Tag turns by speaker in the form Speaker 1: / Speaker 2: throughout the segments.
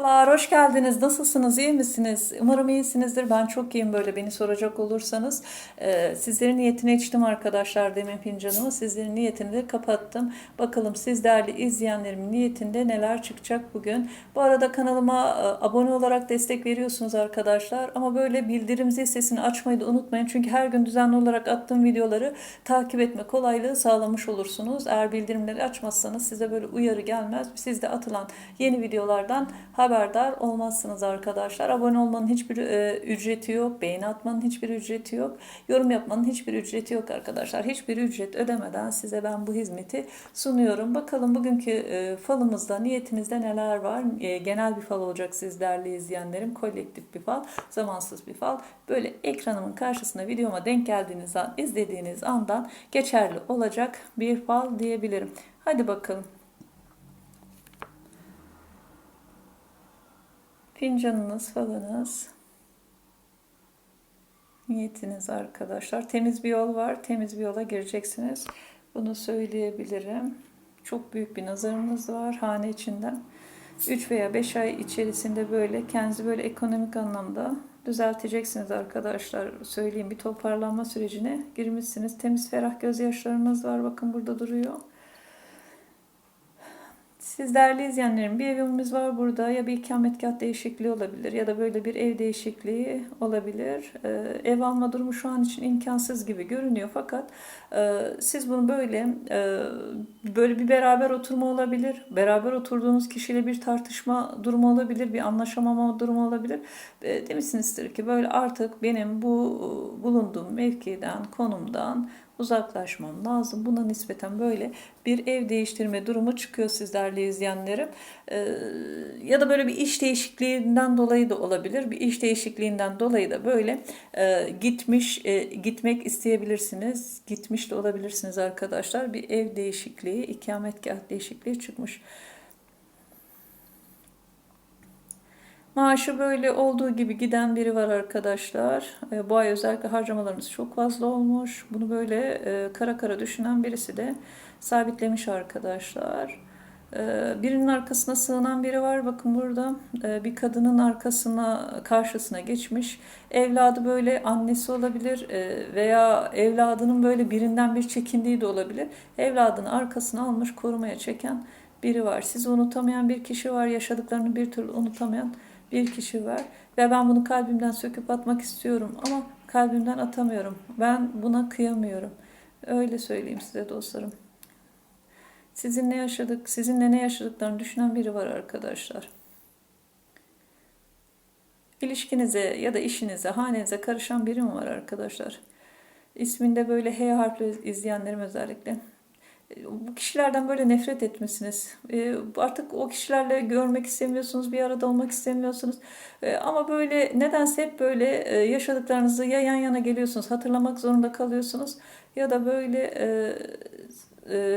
Speaker 1: Merhabalar, hoş geldiniz. Nasılsınız, iyi misiniz? Umarım iyisinizdir. Ben çok iyiyim böyle beni soracak olursanız. Ee, sizlerin niyetine içtim arkadaşlar demin fincanımı. Sizlerin niyetini de kapattım. Bakalım siz değerli izleyenlerimin niyetinde neler çıkacak bugün. Bu arada kanalıma e, abone olarak destek veriyorsunuz arkadaşlar. Ama böyle bildirim zil sesini açmayı da unutmayın. Çünkü her gün düzenli olarak attığım videoları takip etme kolaylığı sağlamış olursunuz. Eğer bildirimleri açmazsanız size böyle uyarı gelmez. Siz de atılan yeni videolardan haberdar olmazsınız arkadaşlar. Abone olmanın hiçbir e, ücreti yok. Beğeni atmanın hiçbir ücreti yok. Yorum yapmanın hiçbir ücreti yok arkadaşlar. Hiçbir ücret ödemeden size ben bu hizmeti sunuyorum. Bakalım bugünkü e, falımızda, niyetinizde neler var? E, genel bir fal olacak siz değerli izleyenlerim. Kolektif bir fal, zamansız bir fal. Böyle ekranımın karşısına videoma denk geldiğiniz an, izlediğiniz andan geçerli olacak bir fal diyebilirim. Hadi bakalım. Fincanınız falınız. Niyetiniz arkadaşlar. Temiz bir yol var. Temiz bir yola gireceksiniz. Bunu söyleyebilirim. Çok büyük bir nazarınız var hane içinden. 3 veya 5 ay içerisinde böyle kendinizi böyle ekonomik anlamda düzelteceksiniz arkadaşlar. Söyleyeyim bir toparlanma sürecine girmişsiniz. Temiz ferah gözyaşlarınız var. Bakın burada duruyor. Siz değerli izleyenlerim bir evimiz var burada ya bir ikametgah değişikliği olabilir ya da böyle bir ev değişikliği olabilir. Ee, ev alma durumu şu an için imkansız gibi görünüyor fakat e, siz bunu böyle e, böyle bir beraber oturma olabilir. Beraber oturduğunuz kişiyle bir tartışma durumu olabilir, bir anlaşamama durumu olabilir. E, demişsinizdir ki böyle artık benim bu bulunduğum mevkiden, konumdan uzaklaşmam lazım. Buna nispeten böyle bir ev değiştirme durumu çıkıyor sizlerle izleyenlerim. Ee, ya da böyle bir iş değişikliğinden dolayı da olabilir. Bir iş değişikliğinden dolayı da böyle e, gitmiş e, gitmek isteyebilirsiniz. Gitmiş de olabilirsiniz arkadaşlar. Bir ev değişikliği, ikametgah değişikliği çıkmış. Maaşı böyle olduğu gibi giden biri var arkadaşlar. E, bu ay özellikle harcamalarınız çok fazla olmuş. Bunu böyle e, kara kara düşünen birisi de sabitlemiş arkadaşlar. E, birinin arkasına sığınan biri var. Bakın burada e, bir kadının arkasına karşısına geçmiş. Evladı böyle annesi olabilir e, veya evladının böyle birinden bir çekindiği de olabilir. Evladını arkasına almış korumaya çeken biri var. Sizi unutamayan bir kişi var. Yaşadıklarını bir türlü unutamayan bir kişi var ve ben bunu kalbimden söküp atmak istiyorum ama kalbimden atamıyorum. Ben buna kıyamıyorum. Öyle söyleyeyim size dostlarım. Sizinle yaşadık, sizinle ne yaşadıklarını düşünen biri var arkadaşlar. İlişkinize ya da işinize, hanenize karışan biri mi var arkadaşlar? İsminde böyle H harfli izleyenlerim özellikle bu kişilerden böyle nefret etmesiniz. E, artık o kişilerle görmek istemiyorsunuz, bir arada olmak istemiyorsunuz. E, ama böyle nedense hep böyle e, yaşadıklarınızı ya yan yana geliyorsunuz, hatırlamak zorunda kalıyorsunuz ya da böyle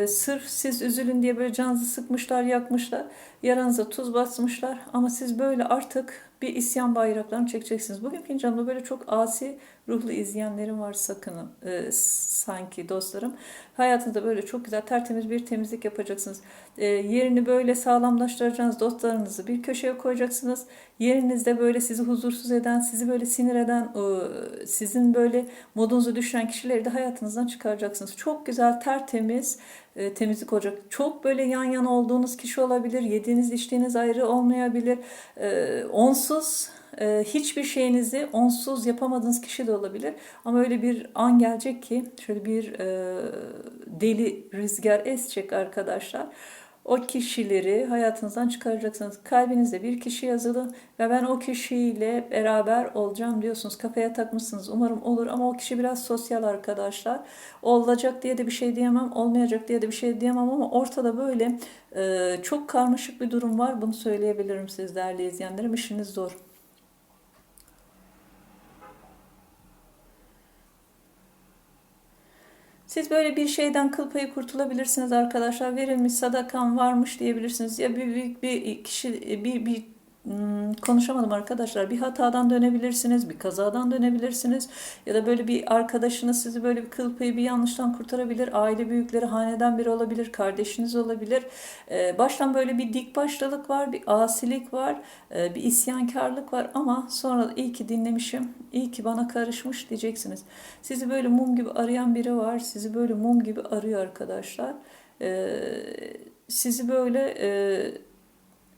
Speaker 1: sırf siz üzülün diye böyle canınızı sıkmışlar, yakmışlar, yaranıza tuz basmışlar ama siz böyle artık bir isyan bayraklarını çekeceksiniz. Bugün fincanımda böyle çok asi ruhlu izleyenlerim var sakının e, sanki dostlarım. Hayatınızda böyle çok güzel tertemiz bir temizlik yapacaksınız. E, yerini böyle sağlamlaştıracaksınız dostlarınızı bir köşeye koyacaksınız. Yerinizde böyle sizi huzursuz eden, sizi böyle sinir eden, e, sizin böyle modunuzu düşüren kişileri de hayatınızdan çıkaracaksınız. Çok güzel tertemiz e, temizlik olacak. Çok böyle yan yana olduğunuz kişi olabilir. Yediğiniz içtiğiniz ayrı olmayabilir. E, onsuz e, hiçbir şeyinizi onsuz yapamadığınız kişi de olabilir. Ama öyle bir an gelecek ki şöyle bir e, deli rüzgar esecek arkadaşlar. O kişileri hayatınızdan çıkaracaksınız. Kalbinizde bir kişi yazılı ve ben o kişiyle beraber olacağım diyorsunuz. Kafaya takmışsınız. Umarım olur ama o kişi biraz sosyal arkadaşlar. Olacak diye de bir şey diyemem, olmayacak diye de bir şey diyemem ama ortada böyle e, çok karmaşık bir durum var. Bunu söyleyebilirim siz değerli izleyenlerim. İşiniz zor. Siz böyle bir şeyden kıl payı kurtulabilirsiniz arkadaşlar. Verilmiş sadakan varmış diyebilirsiniz. Ya bir büyük bir kişi bir bir Hmm, konuşamadım arkadaşlar. Bir hatadan dönebilirsiniz, bir kazadan dönebilirsiniz ya da böyle bir arkadaşınız sizi böyle bir kıl bir yanlıştan kurtarabilir. Aile büyükleri haneden biri olabilir, kardeşiniz olabilir. Ee, baştan böyle bir dik başlılık var, bir asilik var, e, bir isyankarlık var ama sonra iyi ki dinlemişim, iyi ki bana karışmış diyeceksiniz. Sizi böyle mum gibi arayan biri var, sizi böyle mum gibi arıyor arkadaşlar. Ee, sizi böyle e,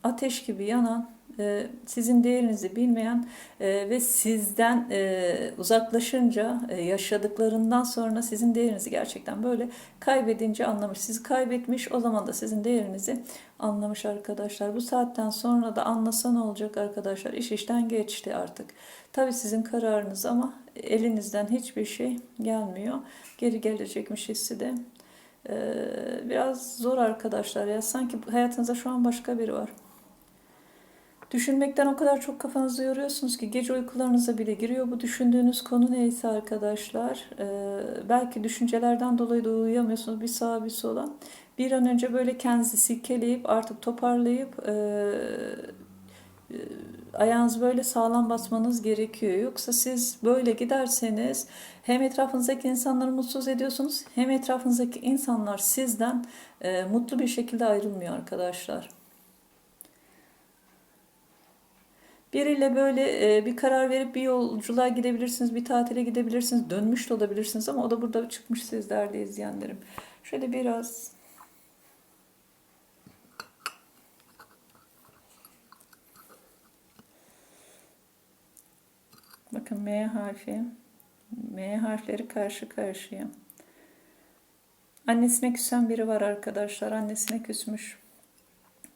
Speaker 1: ateş gibi yanan, e, sizin değerinizi bilmeyen e, ve sizden e, uzaklaşınca yaşadıklarından sonra sizin değerinizi gerçekten böyle kaybedince anlamış. Sizi kaybetmiş o zaman da sizin değerinizi anlamış arkadaşlar. Bu saatten sonra da anlasa ne olacak arkadaşlar? İş işten geçti artık. Tabii sizin kararınız ama elinizden hiçbir şey gelmiyor. Geri gelecekmiş hissi de. Biraz zor arkadaşlar ya. Sanki hayatınızda şu an başka biri var. Düşünmekten o kadar çok kafanızı yoruyorsunuz ki gece uykularınıza bile giriyor bu düşündüğünüz konu neyse arkadaşlar. Ee, belki düşüncelerden dolayı da uyuyamıyorsunuz bir sağa bir sola. Bir an önce böyle kendinizi silkeleyip artık toparlayıp e, e, böyle sağlam basmanız gerekiyor. Yoksa siz böyle giderseniz hem etrafınızdaki insanları mutsuz ediyorsunuz hem etrafınızdaki insanlar sizden e, mutlu bir şekilde ayrılmıyor arkadaşlar. Biriyle böyle e, bir karar verip bir yolculuğa gidebilirsiniz, bir tatile gidebilirsiniz, dönmüş de olabilirsiniz ama o da burada çıkmış sizlerde izleyenlerim. Şöyle biraz Bakın M harfi. M harfleri karşı karşıya. Annesine küsen biri var arkadaşlar. Annesine küsmüş.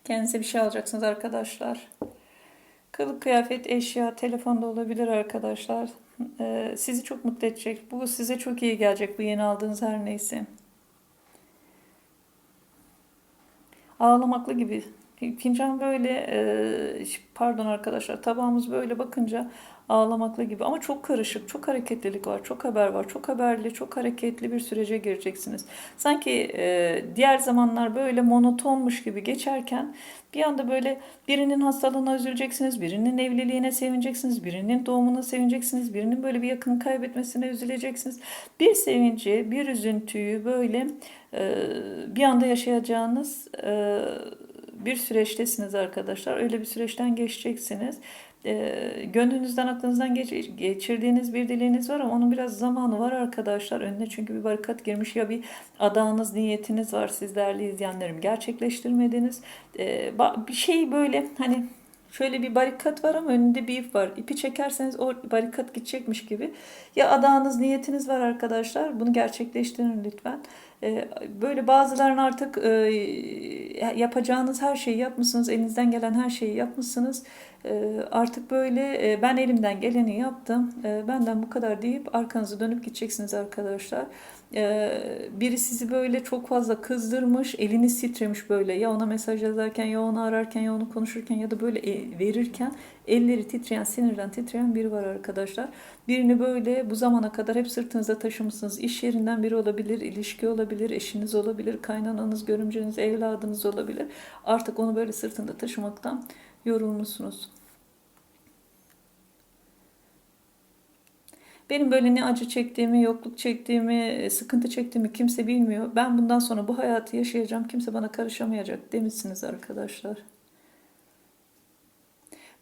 Speaker 1: Kendinize bir şey alacaksınız arkadaşlar. Kılık kıyafet, eşya, telefonda olabilir arkadaşlar. Ee, sizi çok mutlu edecek. Bu size çok iyi gelecek bu yeni aldığınız her neyse. Ağlamaklı gibi. Fincan böyle, e, pardon arkadaşlar, tabağımız böyle bakınca ağlamaklı gibi ama çok karışık, çok hareketlilik var, çok haber var, çok haberli, çok hareketli bir sürece gireceksiniz. Sanki e, diğer zamanlar böyle monotonmuş gibi geçerken bir anda böyle birinin hastalığına üzüleceksiniz, birinin evliliğine sevineceksiniz, birinin doğumuna sevineceksiniz, birinin böyle bir yakını kaybetmesine üzüleceksiniz. Bir sevinci, bir üzüntüyü böyle e, bir anda yaşayacağınız e, bir süreçtesiniz arkadaşlar. Öyle bir süreçten geçeceksiniz e, gönlünüzden aklınızdan geç, geçirdiğiniz bir dileğiniz var ama onun biraz zamanı var arkadaşlar. Önüne çünkü bir barikat girmiş ya bir adağınız, niyetiniz var siz değerli izleyenlerim. Gerçekleştirmediniz. E, bir şey böyle hani şöyle bir barikat var ama önünde bir ip var. İpi çekerseniz o barikat gidecekmiş gibi. Ya adağınız, niyetiniz var arkadaşlar. Bunu gerçekleştirin lütfen. Ee, böyle bazıların artık e, yapacağınız her şeyi yapmışsınız. Elinizden gelen her şeyi yapmışsınız. Ee, artık böyle e, ben elimden geleni yaptım. Ee, benden bu kadar deyip arkanızı dönüp gideceksiniz arkadaşlar. Biri sizi böyle çok fazla kızdırmış, eliniz titremiş böyle. Ya ona mesaj yazarken, ya onu ararken, ya onu konuşurken ya da böyle e, verirken elleri titreyen, sinirden titreyen biri var arkadaşlar. Birini böyle bu zamana kadar hep sırtınızda taşımışsınız. İş yerinden biri olabilir, ilişki olabilir, eşiniz olabilir, kaynananız, görümceniz, evladınız olabilir. Artık onu böyle sırtında taşımaktan yorulmuşsunuz. Benim böyle ne acı çektiğimi, yokluk çektiğimi, sıkıntı çektiğimi kimse bilmiyor. Ben bundan sonra bu hayatı yaşayacağım. Kimse bana karışamayacak demişsiniz arkadaşlar.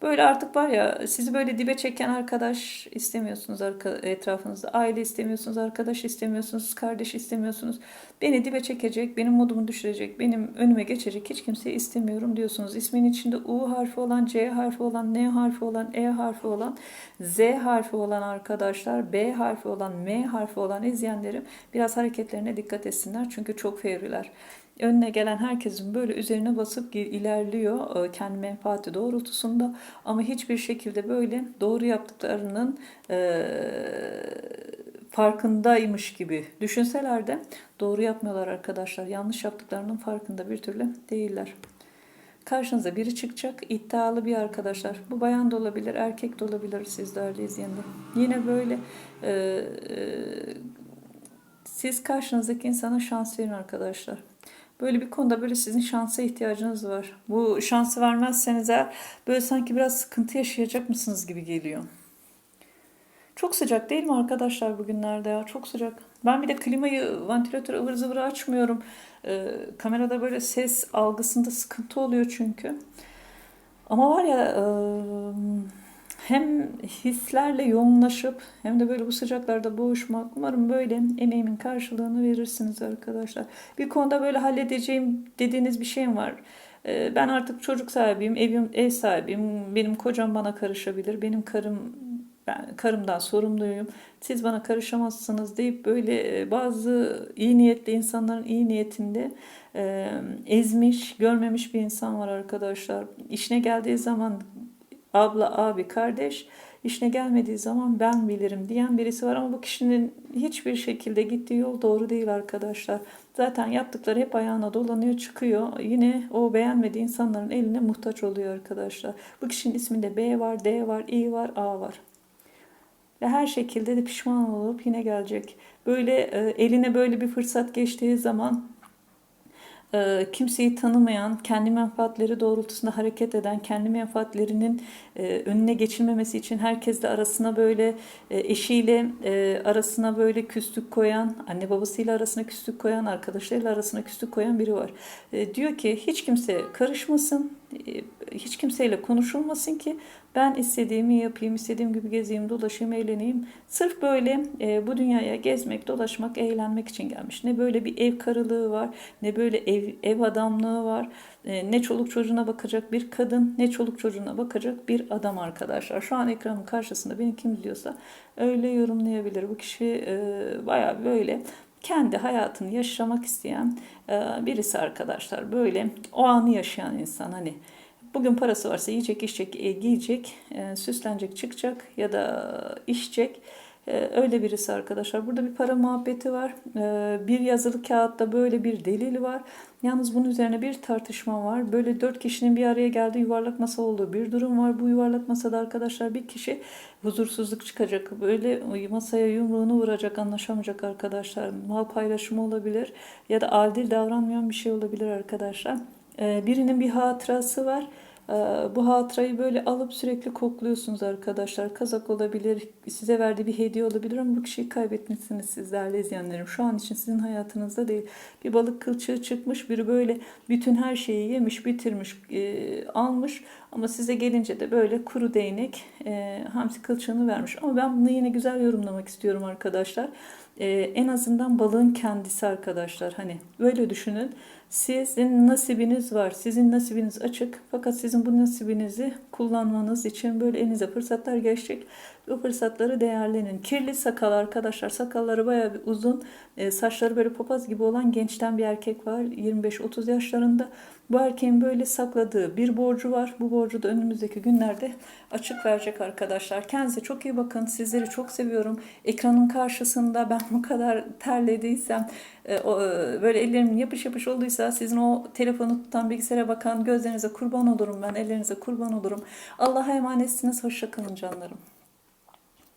Speaker 1: Böyle artık var ya sizi böyle dibe çeken arkadaş istemiyorsunuz etrafınızda. Aile istemiyorsunuz, arkadaş istemiyorsunuz, kardeş istemiyorsunuz. Beni dibe çekecek, benim modumu düşürecek, benim önüme geçecek hiç kimseyi istemiyorum diyorsunuz. İsmin içinde U harfi olan, C harfi olan, N harfi olan, E harfi olan, Z harfi olan arkadaşlar, B harfi olan, M harfi olan izleyenlerim biraz hareketlerine dikkat etsinler. Çünkü çok fevriler önüne gelen herkesin böyle üzerine basıp ilerliyor e, kendi menfaati doğrultusunda ama hiçbir şekilde böyle doğru yaptıklarının e, farkındaymış gibi düşünseler de doğru yapmıyorlar arkadaşlar. Yanlış yaptıklarının farkında bir türlü değiller. Karşınıza biri çıkacak, iddialı bir arkadaşlar. Bu bayan da olabilir, erkek de olabilir sizlerle izleyenler. Yine böyle e, e, siz karşınızdaki insana şans verin arkadaşlar. Böyle bir konuda böyle sizin şansa ihtiyacınız var. Bu şansı vermezseniz eğer böyle sanki biraz sıkıntı yaşayacak mısınız gibi geliyor. Çok sıcak değil mi arkadaşlar bugünlerde ya? Çok sıcak. Ben bir de klimayı, vantilatörü ıvır zıvır açmıyorum. Ee, kamerada böyle ses algısında sıkıntı oluyor çünkü. Ama var ya e, hem hislerle yoğunlaşıp hem de böyle bu sıcaklarda boğuşmak. Umarım böyle emeğimin karşılığını verirsiniz arkadaşlar. Bir konuda böyle halledeceğim dediğiniz bir şeyim var. Ee, Ben artık çocuk sahibiyim, evim, ev sahibiyim. Benim kocam bana karışabilir. Benim karım ben karımdan sorumluyum. Siz bana karışamazsınız deyip böyle e, bazı iyi niyetli insanların iyi niyetinde e, ezmiş, görmemiş bir insan var arkadaşlar. İşine geldiği zaman abla, abi, kardeş, işine gelmediği zaman ben bilirim diyen birisi var ama bu kişinin hiçbir şekilde gittiği yol doğru değil arkadaşlar. Zaten yaptıkları hep ayağına dolanıyor, çıkıyor. Yine o beğenmediği insanların eline muhtaç oluyor arkadaşlar. Bu kişinin isminde B var, D var, İ var, A var. Ve her şekilde de pişman olup yine gelecek. Böyle e, eline böyle bir fırsat geçtiği zaman e, kimseyi tanımayan, kendi menfaatleri doğrultusunda hareket eden, kendi menfaatlerinin e, önüne geçilmemesi için herkesle arasına böyle e, eşiyle e, arasına böyle küslük koyan, anne babasıyla arasına küslük koyan, arkadaşlarıyla arasına küslük koyan biri var. Diyor ki hiç kimse karışmasın, hiç kimseyle konuşulmasın ki ben istediğimi yapayım, istediğim gibi gezeyim, dolaşayım, eğleneyim. Sırf böyle e, bu dünyaya gezmek, dolaşmak, eğlenmek için gelmiş. Ne böyle bir ev karılığı var, ne böyle ev, ev adamlığı var, e, ne çoluk çocuğuna bakacak bir kadın, ne çoluk çocuğuna bakacak bir adam arkadaşlar. Şu an ekranın karşısında beni kim izliyorsa öyle yorumlayabilir. Bu kişi e, bayağı böyle kendi hayatını yaşamak isteyen e, birisi arkadaşlar. Böyle o anı yaşayan insan hani bugün parası varsa yiyecek, içecek, e, giyecek, e, süslenecek, çıkacak ya da içecek. E, öyle birisi arkadaşlar. Burada bir para muhabbeti var. E, bir yazılı kağıtta böyle bir delil var. Yalnız bunun üzerine bir tartışma var. Böyle dört kişinin bir araya geldiği yuvarlak masa olduğu bir durum var. Bu yuvarlak masada arkadaşlar bir kişi huzursuzluk çıkacak. Böyle masaya yumruğunu vuracak, anlaşamayacak arkadaşlar. Mal paylaşımı olabilir ya da adil davranmayan bir şey olabilir arkadaşlar. Ee, birinin bir hatırası var. Ee, Bu hatırayı böyle alıp sürekli kokluyorsunuz arkadaşlar. Kazak olabilir, size verdiği bir hediye olabilir ama bu kişiyi kaybetmişsiniz siz değerli izleyenlerim. Şu an için sizin hayatınızda değil. Bir balık kılçığı çıkmış, biri böyle bütün her şeyi yemiş, bitirmiş, e, almış. Ama size gelince de böyle kuru değnek e, hamsi kılçığını vermiş. Ama ben bunu yine güzel yorumlamak istiyorum arkadaşlar. E, en azından balığın kendisi arkadaşlar. Hani böyle düşünün. Sizin nasibiniz var. Sizin nasibiniz açık. Fakat sizin bu nasibinizi kullanmanız için böyle elinize fırsatlar geçecek. O fırsatları değerlenin. Kirli sakal arkadaşlar. Sakalları bayağı bir uzun. E, saçları böyle papaz gibi olan gençten bir erkek var. 25-30 yaşlarında. Bu erkeğin böyle sakladığı bir borcu var. Bu borcu da önümüzdeki günlerde açık verecek arkadaşlar. Kendinize çok iyi bakın. Sizleri çok seviyorum. Ekranın karşısında ben bu kadar terlediysem, e, o, e, böyle ellerimin yapış yapış olduysa sizin o telefonu tutan bilgisayara bakan gözlerinize kurban olurum ben. Ellerinize kurban olurum. Allah'a emanetsiniz. Hoşça kalın canlarım.